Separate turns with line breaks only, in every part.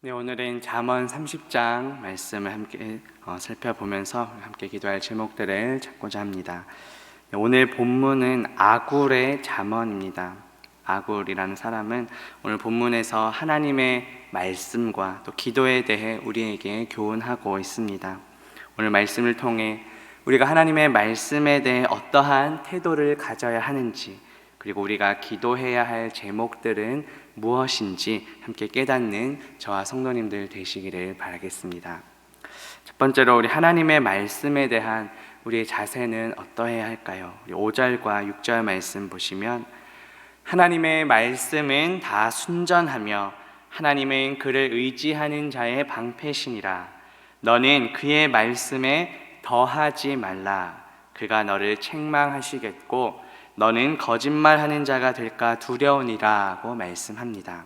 네, 오늘은 잠언 30장 말씀을 함께 어, 살펴보면서 함께 기도할 제목들을 찾고자 합니다. 네, 오늘 본문은 아굴의 잠언입니다. 아굴이라는 사람은 오늘 본문에서 하나님의 말씀과 또 기도에 대해 우리에게 교훈하고 있습니다. 오늘 말씀을 통해 우리가 하나님의 말씀에 대해 어떠한 태도를 가져야 하는지 그리고 우리가 기도해야 할 제목들은 무엇인지 함께 깨닫는 저와 성도님들 되시기를 바라겠습니다. 첫 번째로 우리 하나님의 말씀에 대한 우리의 자세는 어떠해야 할까요? 5절과 6절 말씀 보시면 하나님의 말씀은 다 순전하며 하나님은 그를 의지하는 자의 방패시니라. 너는 그의 말씀에 더하지 말라. 그가 너를 책망하시겠고 너는 거짓말하는 자가 될까 두려우니라고 말씀합니다.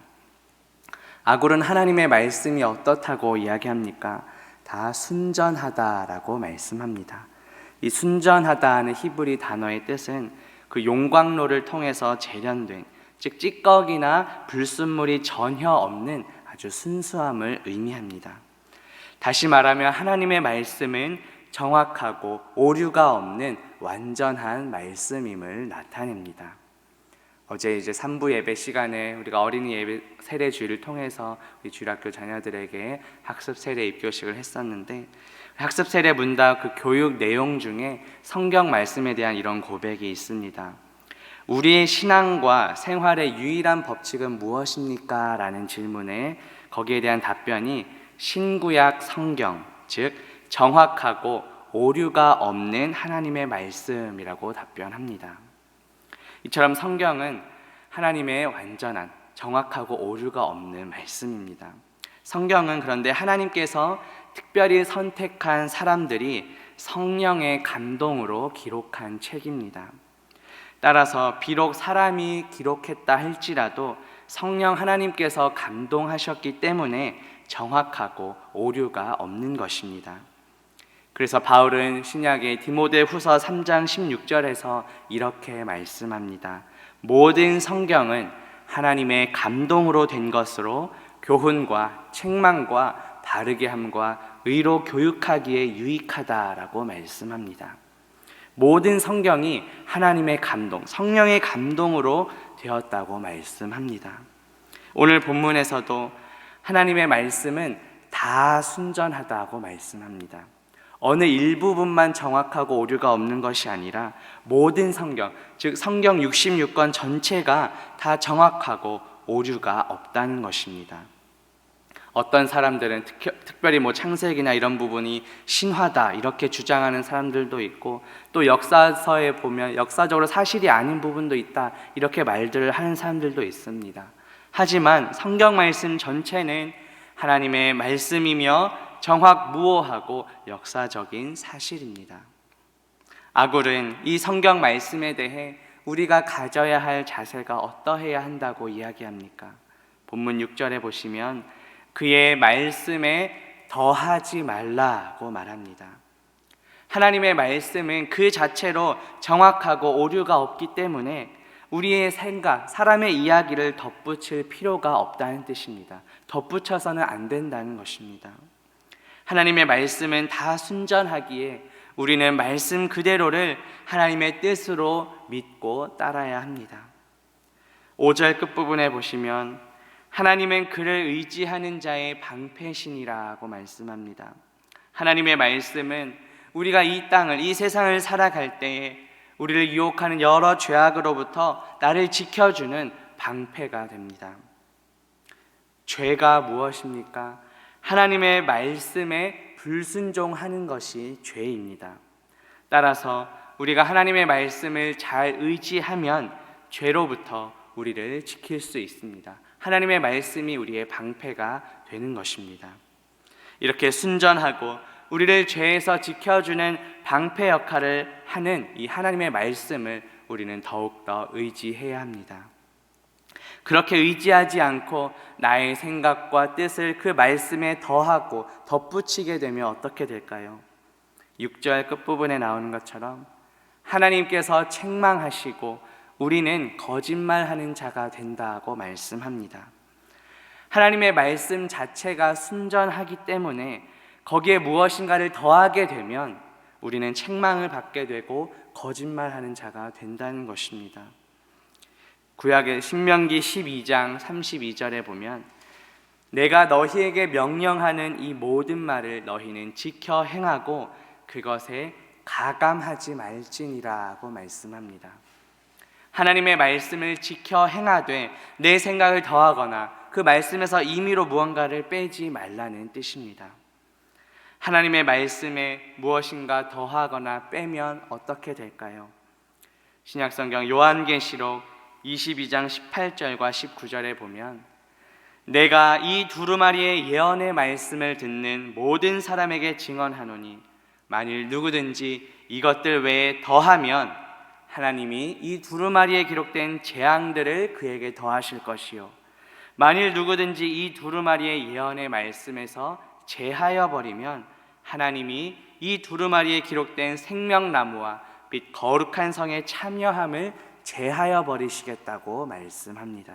아굴은 하나님의 말씀이 어떻다고 이야기합니까? 다 순전하다라고 말씀합니다. 이 순전하다는 히브리 단어의 뜻은 그 용광로를 통해서 재련된 즉 찌꺼기나 불순물이 전혀 없는 아주 순수함을 의미합니다. 다시 말하면 하나님의 말씀은 정확하고 오류가 없는 완전한 말씀임을 나타냅니다. 어제 이제 3부 예배 시간에 우리가 어린이 예배 세례 주일을 통해서 우리 주일학교 자녀들에게 학습 세례 입교식을 했었는데 학습 세례 문답 그 교육 내용 중에 성경 말씀에 대한 이런 고백이 있습니다. 우리의 신앙과 생활의 유일한 법칙은 무엇입니까? 라는 질문에 거기에 대한 답변이 신구약 성경, 즉 정확하고 오류가 없는 하나님의 말씀이라고 답변합니다. 이처럼 성경은 하나님의 완전한 정확하고 오류가 없는 말씀입니다. 성경은 그런데 하나님께서 특별히 선택한 사람들이 성령의 감동으로 기록한 책입니다. 따라서 비록 사람이 기록했다 할지라도 성령 하나님께서 감동하셨기 때문에 정확하고 오류가 없는 것입니다. 그래서 바울은 신약의 디모데 후서 3장 16절에서 이렇게 말씀합니다. 모든 성경은 하나님의 감동으로 된 것으로 교훈과 책망과 바르게 함과 의로 교육하기에 유익하다라고 말씀합니다. 모든 성경이 하나님의 감동, 성령의 감동으로 되었다고 말씀합니다. 오늘 본문에서도 하나님의 말씀은 다 순전하다고 말씀합니다. 어느 일부분만 정확하고 오류가 없는 것이 아니라 모든 성경, 즉 성경 66권 전체가 다 정확하고 오류가 없다는 것입니다. 어떤 사람들은 특, 별히 뭐 창세기나 이런 부분이 신화다 이렇게 주장하는 사람들도 있고 또 역사서에 보면 역사적으로 사실이 아닌 부분도 있다 이렇게 말들을 하는 사람들도 있습니다. 하지만 성경 말씀 전체는 하나님의 말씀이며 정확무오하고 역사적인 사실입니다. 아굴은 이 성경 말씀에 대해 우리가 가져야 할 자세가 어떠해야 한다고 이야기합니까? 본문 6절에 보시면 그의 말씀에 더하지 말라고 말합니다. 하나님의 말씀은 그 자체로 정확하고 오류가 없기 때문에 우리의 생각, 사람의 이야기를 덧붙일 필요가 없다는 뜻입니다. 덧붙여서는 안 된다는 것입니다. 하나님의 말씀은 다 순전하기에 우리는 말씀 그대로를 하나님의 뜻으로 믿고 따라야 합니다. 5절 끝부분에 보시면 하나님은 그를 의지하는 자의 방패신이라고 말씀합니다. 하나님의 말씀은 우리가 이 땅을 이 세상을 살아갈 때에 우리를 유혹하는 여러 죄악으로부터 나를 지켜주는 방패가 됩니다. 죄가 무엇입니까? 하나님의 말씀에 불순종하는 것이 죄입니다. 따라서 우리가 하나님의 말씀을 잘 의지하면 죄로부터 우리를 지킬 수 있습니다. 하나님의 말씀이 우리의 방패가 되는 것입니다. 이렇게 순전하고 우리를 죄에서 지켜주는 방패 역할을 하는 이 하나님의 말씀을 우리는 더욱더 의지해야 합니다. 그렇게 의지하지 않고 나의 생각과 뜻을 그 말씀에 더하고 덧붙이게 되면 어떻게 될까요? 6절 끝부분에 나오는 것처럼 하나님께서 책망하시고 우리는 거짓말하는 자가 된다고 말씀합니다. 하나님의 말씀 자체가 순전하기 때문에 거기에 무엇인가를 더하게 되면 우리는 책망을 받게 되고 거짓말하는 자가 된다는 것입니다. 구약의 신명기 12장 32절에 보면 내가 너희에게 명령하는 이 모든 말을 너희는 지켜 행하고 그것에 가감하지 말지니라고 말씀합니다. 하나님의 말씀을 지켜 행하되 내 생각을 더하거나 그 말씀에서 임의로 무언가를 빼지 말라는 뜻입니다. 하나님의 말씀에 무엇인가 더하거나 빼면 어떻게 될까요? 신약성경 요한계시록 22장 18절과 19절에 보면 내가 이 두루마리의 예언의 말씀을 듣는 모든 사람에게 증언하노니 만일 누구든지 이것들 외에 더하면 하나님이 이 두루마리에 기록된 재앙들을 그에게 더하실 것이요. 만일 누구든지 이 두루마리의 예언의 말씀에서 제하여 버리면 하나님이 이 두루마리에 기록된 생명나무와 빛 거룩한 성에 참여함을 제하여 버리시겠다고 말씀합니다.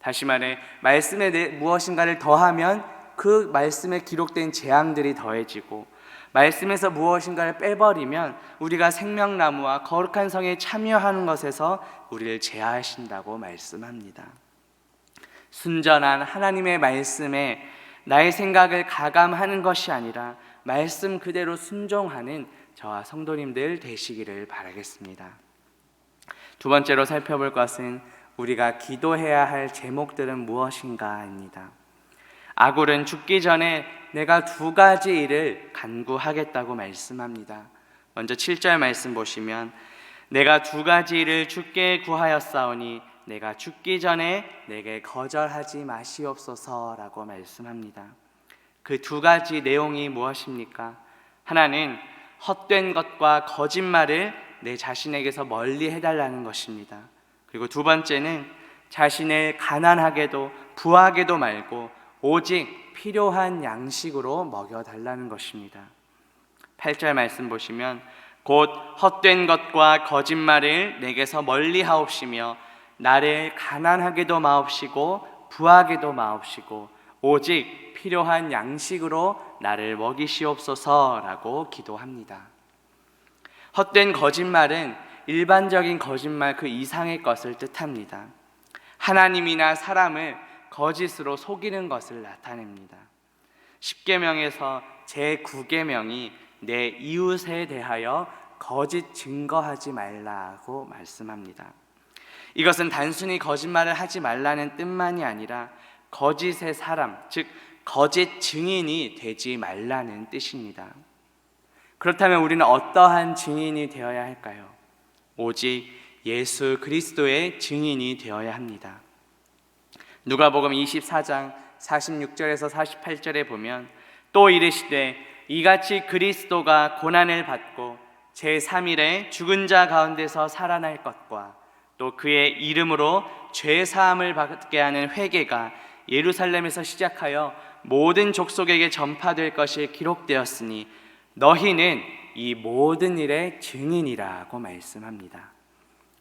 다시 말해 말씀에 내 무엇인가를 더하면 그 말씀에 기록된 재앙들이 더해지고 말씀에서 무엇인가를 빼버리면 우리가 생명나무와 거룩한 성에 참여하는 것에서 우리를 제하신다고 말씀합니다. 순전한 하나님의 말씀에 나의 생각을 가감하는 것이 아니라 말씀 그대로 순종하는 저와 성도님들 되시기를 바라겠습니다. 두 번째로 살펴볼 것은 우리가 기도해야 할 제목들은 무엇인가입니다. 아굴은 죽기 전에 내가 두 가지 일을 간구하겠다고 말씀합니다. 먼저 7절 말씀 보시면 내가 두 가지 일을 주께 구하였사오니 내가 죽기 전에 내게 거절하지 마시옵소서라고 말씀합니다. 그 두 가지 내용이 무엇입니까? 하나는 헛된 것과 거짓말을 내 자신에게서 멀리 해달라는 것입니다. 그리고 두 번째는 자신을 가난하게도 부하게도 말고 오직 필요한 양식으로 먹여달라는 것입니다. 8절 말씀 보시면 곧 헛된 것과 거짓말을 내게서 멀리 하옵시며 나를 가난하게도 마옵시고 부하게도 마옵시고 오직 필요한 양식으로 나를 먹이시옵소서라고 기도합니다. 헛된 거짓말은 일반적인 거짓말 그 이상의 것을 뜻합니다. 하나님이나 사람을 거짓으로 속이는 것을 나타냅니다. 10계명에서 제9계명이 내 이웃에 대하여 거짓 증거하지 말라고 말씀합니다. 이것은 단순히 거짓말을 하지 말라는 뜻만이 아니라 거짓의 사람, 즉 거짓 증인이 되지 말라는 뜻입니다. 그렇다면 우리는 어떠한 증인이 되어야 할까요? 오직 예수 그리스도의 증인이 되어야 합니다. 누가복음 24장 46절에서 48절에 보면 또 이르시되 이같이 그리스도가 고난을 받고 제 3일에 죽은 자 가운데서 살아날 것과 또 그의 이름으로 죄 사함을 받게 하는 회개가 예루살렘에서 시작하여 모든 족속에게 전파될 것이 기록되었으니 너희는 이 모든 일의 증인이라고 말씀합니다.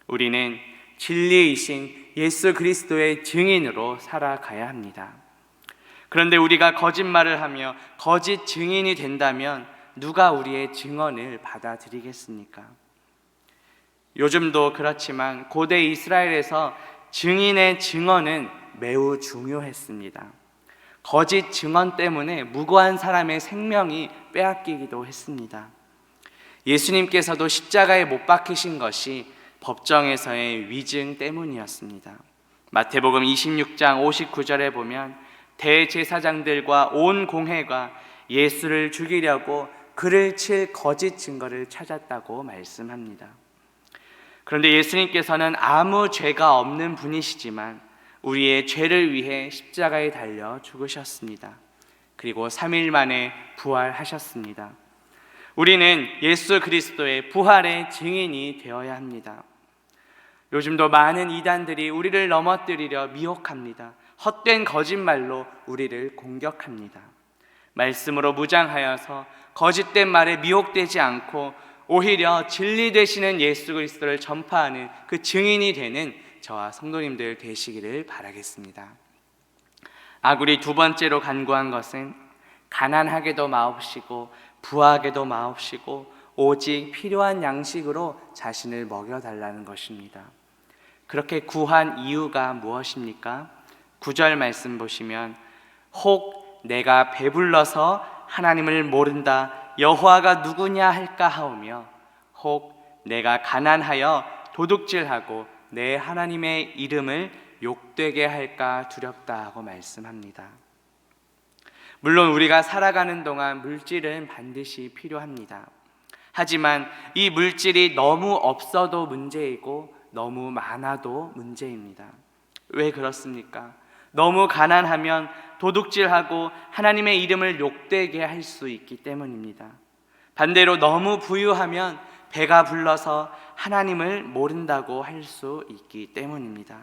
우리는 진리이신 예수 그리스도의 증인으로 살아가야 합니다. 그런데 우리가 거짓말을 하며 거짓 증인이 된다면 누가 우리의 증언을 받아들이겠습니까? 요즘도 그렇지만 고대 이스라엘에서 증인의 증언은 매우 중요했습니다. 거짓 증언 때문에 무고한 사람의 생명이 빼앗기기도 했습니다. 예수님께서도 십자가에 못 박히신 것이 법정에서의 위증 때문이었습니다. 마태복음 26장 59절에 보면 대제사장들과 온 공회가 예수를 죽이려고 그를 칠 거짓 증거를 찾았다고 말씀합니다. 그런데 예수님께서는 아무 죄가 없는 분이시지만 우리의 죄를 위해 십자가에 달려 죽으셨습니다. 그리고 3일 만에 부활하셨습니다. 우리는 예수 그리스도의 부활의 증인이 되어야 합니다. 요즘도 많은 이단들이 우리를 넘어뜨리려 미혹합니다. 헛된 거짓말로 우리를 공격합니다. 말씀으로 무장하여서 거짓된 말에 미혹되지 않고 오히려 진리 되시는 예수 그리스도를 전파하는 그 증인이 되는 저와 성도님들 되시기를 바라겠습니다. 아굴이 두 번째로 간구한 것은 가난하게도 마옵시고 부하게도 마옵시고 오직 필요한 양식으로 자신을 먹여 달라는 것입니다. 그렇게 구한 이유가 무엇입니까? 구절 말씀 보시면 혹 내가 배불러서 하나님을 모른다 여호와가 누구냐 할까 하오며 혹 내가 가난하여 도둑질하고 내 하나님의 이름을 욕되게 할까 두렵다 하고 말씀합니다. 물론 우리가 살아가는 동안 물질은 반드시 필요합니다. 하지만 이 물질이 너무 없어도 문제이고 너무 많아도 문제입니다. 왜 그렇습니까? 너무 가난하면 도둑질하고 하나님의 이름을 욕되게 할 수 있기 때문입니다. 반대로 너무 부유하면 배가 불러서 하나님을 모른다고 할 수 있기 때문입니다.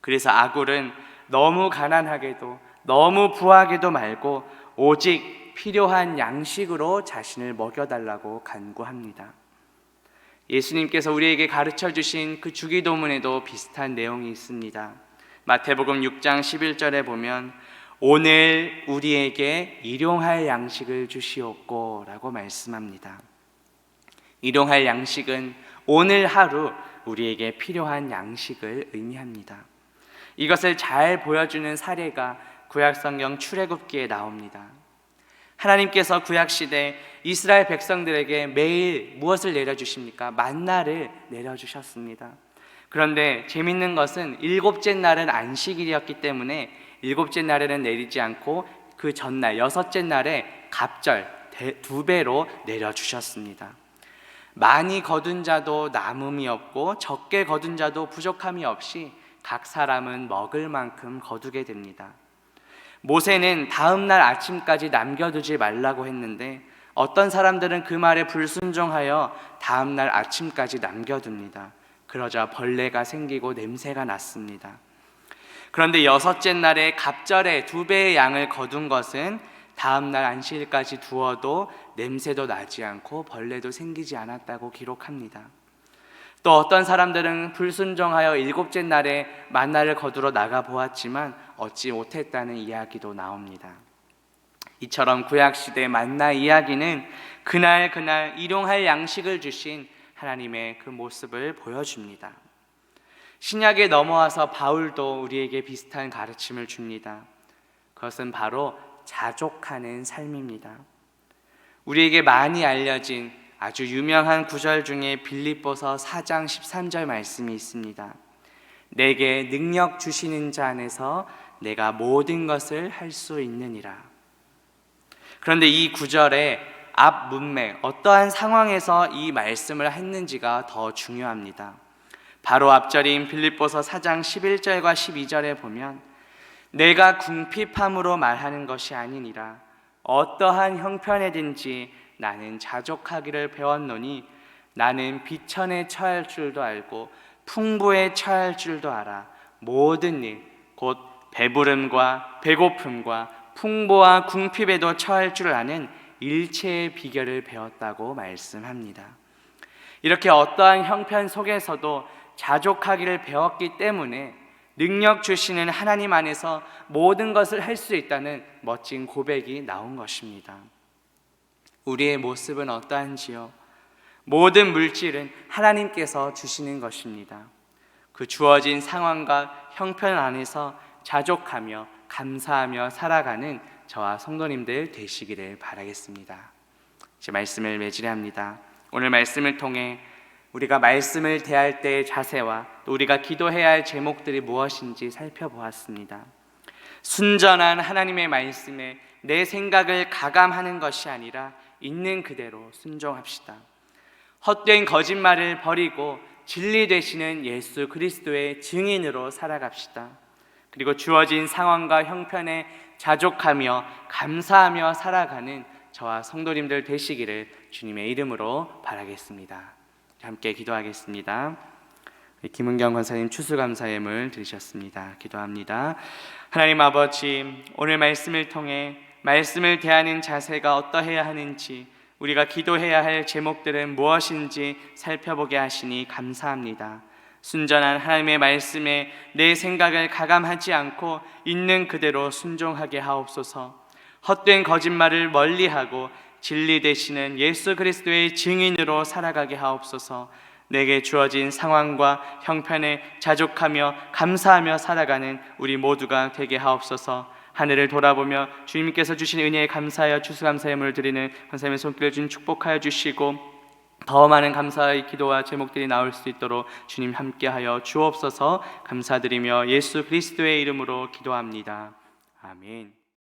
그래서 아굴은 너무 가난하게도 너무 부하게도 말고 오직 필요한 양식으로 자신을 먹여달라고 간구합니다. 예수님께서 우리에게 가르쳐 주신 그 주기도문에도 비슷한 내용이 있습니다. 마태복음 6장 11절에 보면 오늘 우리에게 일용할 양식을 주시옵고라고 말씀합니다. 일용할 양식은 오늘 하루 우리에게 필요한 양식을 의미합니다. 이것을 잘 보여주는 사례가 구약성경 출애굽기에 나옵니다. 하나님께서 구약 시대 이스라엘 백성들에게 매일 무엇을 내려 주십니까? 만나를 내려 주셨습니다. 그런데 재밌는 것은 일곱째 날은 안식일이었기 때문에 일곱째 날에는 내리지 않고 그 전날 여섯째 날에 갑절 두 배로 내려 주셨습니다. 많이 거둔 자도 남음이 없고 적게 거둔 자도 부족함이 없이 각 사람은 먹을 만큼 거두게 됩니다. 모세는 다음 날 아침까지 남겨두지 말라고 했는데 어떤 사람들은 그 말에 불순종하여 다음 날 아침까지 남겨둡니다. 그러자 벌레가 생기고 냄새가 났습니다. 그런데 여섯째 날에 갑절에 두 배의 양을 거둔 것은 다음 날 안식일까지 두어도 냄새도 나지 않고 벌레도 생기지 않았다고 기록합니다. 또 어떤 사람들은 불순종하여 일곱째 날에 만나를 거두러 나가 보았지만 얻지 못했다는 이야기도 나옵니다. 이처럼 구약 시대 만나 이야기는 그날 그날 일용할 양식을 주신 하나님의 그 모습을 보여줍니다. 신약에 넘어와서 바울도 우리에게 비슷한 가르침을 줍니다. 그것은 바로 자족하는 삶입니다. 우리에게 많이 알려진 아주 유명한 구절 중에 빌립보서 4장 13절 말씀이 있습니다. 내게 능력 주시는 자 안에서 내가 모든 것을 할 수 있느니라. 그런데 이 구절의 앞 문맥, 어떠한 상황에서 이 말씀을 했는지가 더 중요합니다. 바로 앞절인 빌립보서 4장 11절과 12절에 보면 내가 궁핍함으로 말하는 것이 아니니라 어떠한 형편에든지 나는 자족하기를 배웠노니 나는 비천에 처할 줄도 알고 풍부에 처할 줄도 알아 모든 일 곧 배부름과 배고픔과 풍부와 궁핍에도 처할 줄 아는 일체의 비결을 배웠다고 말씀합니다. 이렇게 어떠한 형편 속에서도 자족하기를 배웠기 때문에 능력 주시는 하나님 안에서 모든 것을 할 수 있다는 멋진 고백이 나온 것입니다. 우리의 모습은 어떠한지요? 모든 물질은 하나님께서 주시는 것입니다. 그 주어진 상황과 형편 안에서 자족하며 감사하며 살아가는 저와 성도님들 되시기를 바라겠습니다. 제 말씀을 매질합니다. 오늘 말씀을 통해 우리가 말씀을 대할 때의 자세와 또 우리가 기도해야 할 제목들이 무엇인지 살펴보았습니다. 순전한 하나님의 말씀에 내 생각을 가감하는 것이 아니라 있는 그대로 순종합시다. 헛된 거짓말을 버리고 진리 되시는 예수 그리스도의 증인으로 살아갑시다. 그리고 주어진 상황과 형편에 자족하며 감사하며 살아가는 저와 성도님들 되시기를 주님의 이름으로 바라겠습니다. 함께 기도하겠습니다. 김은경 권사님 추수감사예물 드리셨습니다. 기도합니다. 하나님 아버지 오늘 말씀을 통해 말씀을 대하는 자세가 어떠해야 하는지 우리가 기도해야 할 제목들은 무엇인지 살펴보게 하시니 감사합니다. 순전한 하나님의 말씀에 내 생각을 가감하지 않고 있는 그대로 순종하게 하옵소서. 헛된 거짓말을 멀리하고 진리 되시는 예수 그리스도의 증인으로 살아가게 하옵소서. 내게 주어진 상황과 형편에 자족하며 감사하며 살아가는 우리 모두가 되게 하옵소서. 하늘을 돌아보며 주님께서 주신 은혜에 감사하여 추수감사의 물을 드리는 선생님의 손길을 준 축복하여 주시고 더 많은 감사의 기도와 제목들이 나올 수 있도록 주님 함께하여 주옵소서 감사드리며 예수 그리스도의 이름으로 기도합니다. 아멘.